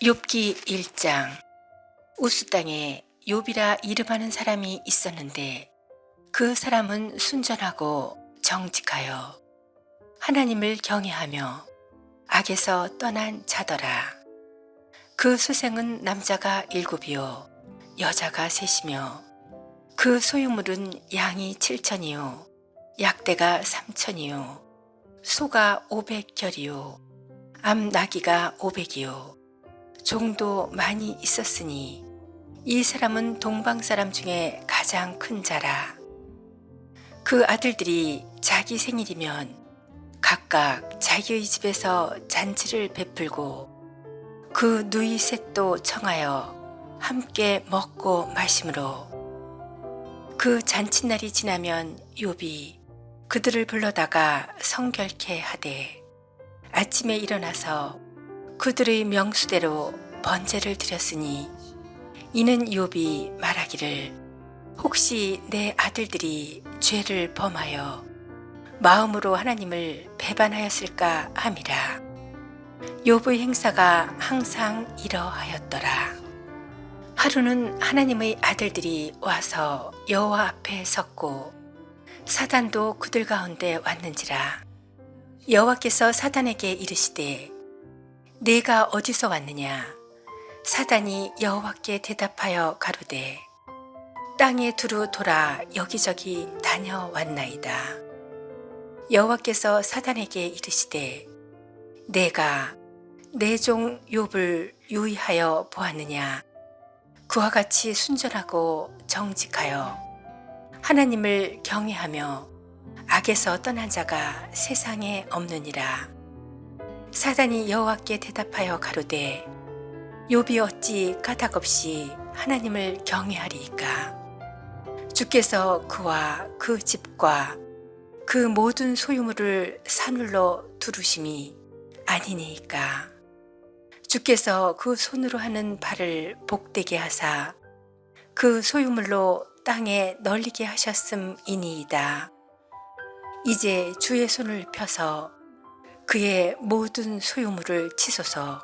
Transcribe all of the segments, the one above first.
욥기 1장 우스 땅에 욥이라 이름하는 사람이 있었는데 그 사람은 순전하고 정직하여 하나님을 경외하며 악에서 떠난 자더라. 그 수생은 남자가 일곱이요 여자가 셋이며 그 소유물은 양이 칠천이요 약대가 삼천이요 소가 오백 결이요 암나기가 오백이요 종도 많이 있었으니 이 사람은 동방 사람 중에 가장 큰 자라. 그 아들들이 자기 생일이면 각각 자기의 집에서 잔치를 베풀고 그 누이 셋도 청하여 함께 먹고 마심으로 그 잔칫날이 지나면 욥이 그들을 불러다가 성결케 하되 아침에 일어나서 그들의 명수대로 번제를 드렸으니 이는 욥이 말하기를 혹시 내 아들들이 죄를 범하여 마음으로 하나님을 배반하였을까 함이라. 욥의 행사가 항상 이러하였더라. 하루는 하나님의 아들들이 와서 여호와 앞에 섰고 사단도 그들 가운데 왔는지라. 여호와께서 사단에게 이르시되 내가 어디서 왔느냐? 사단이 여호와께 대답하여 가로되 땅에 두루 돌아 여기저기 다녀왔나이다. 여호와께서 사단에게 이르시되 내가 내 종 욥을 유의하여 보았느냐? 그와 같이 순전하고 정직하여 하나님을 경외하며 악에서 떠난 자가 세상에 없느니라. 사단이 여호와께 대답하여 가로되 욥이 어찌 까닭없이 하나님을 경외하리이까 주께서 그와 그 집과 그 모든 소유물을 산울로 두르심이 아니니이까 주께서 그 손으로 하는 발을 복되게 하사 그 소유물로 땅에 널리게 하셨음이니이다. 이제 주의 손을 펴서 그의 모든 소유물을 치소서.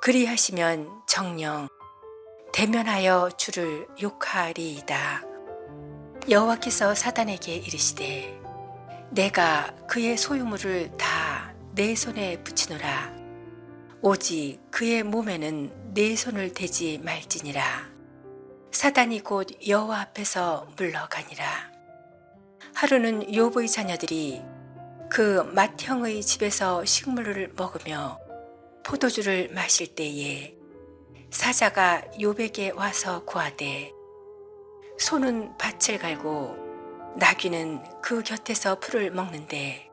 그리하시면 정령 대면하여 주를 욕하리이다. 여호와께서 사단에게 이르시되 내가 그의 소유물을 다 내 손에 붙이노라. 오직 그의 몸에는 내 손을 대지 말지니라. 사단이 곧 여호와 앞에서 물러가니라. 하루는 욥의 자녀들이 그 맏형의 집에서 식물을 먹으며 포도주를 마실 때에 사자가 욥에게 와서 구하되 소는 밭을 갈고 나귀는 그 곁에서 풀을 먹는데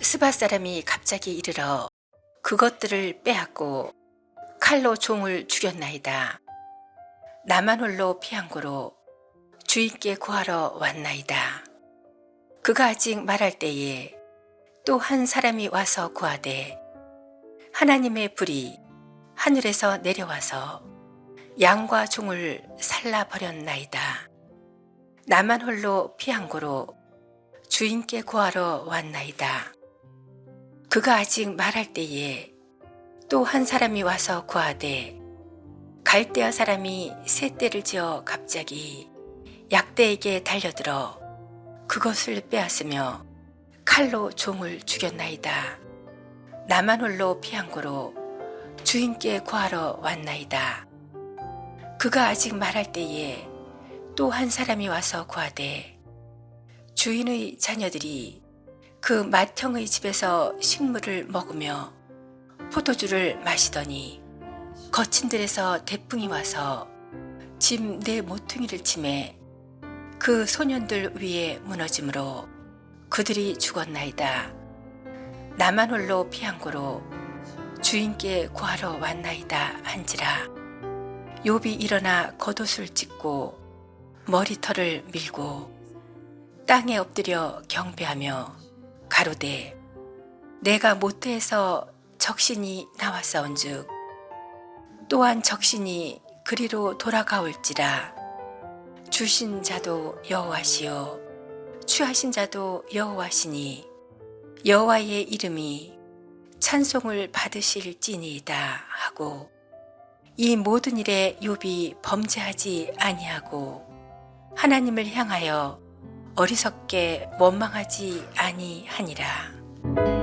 스바 사람이 갑자기 이르러 그것들을 빼앗고 칼로 종을 죽였나이다. 나만 홀로 피한 고로 주인께 구하러 왔나이다. 그가 아직 말할 때에 또 한 사람이 와서 구하되 하나님의 불이 하늘에서 내려와서 양과 종을 살라 버렸나이다. 나만 홀로 피한 고로 주인께 구하러 왔나이다. 그가 아직 말할 때에 또 한 사람이 와서 구하되 갈대아 사람이 새 떼를 지어 갑자기 약대에게 달려들어 그것을 빼앗으며 칼로 종을 죽였나이다. 나만 홀로 피한 고로 주인께 구하러 왔나이다. 그가 아직 말할 때에 또 한 사람이 와서 구하되 주인의 자녀들이 그 맏형의 집에서 식물을 먹으며 포도주를 마시더니 거친 들에서 대풍이 와서 집 내 모퉁이를 치매 그 소년들 위에 무너짐으로 그들이 죽었나이다. 나만 홀로 피한 고로 주인께 구하러 왔나이다 한지라. 욥이 일어나 겉옷을 찢고 머리털을 밀고 땅에 엎드려 경배하며 가로되 내가 모태에서 적신이 나왔사온즉 또한 적신이 그리로 돌아가올지라. 주신 자도 여호와시요 취하신 자도 여호와시니 여호와의 이름이 찬송을 받으실지니이다 하고 이 모든 일에 욥이 범죄하지 아니하고 하나님을 향하여 어리석게 원망하지 아니하니라.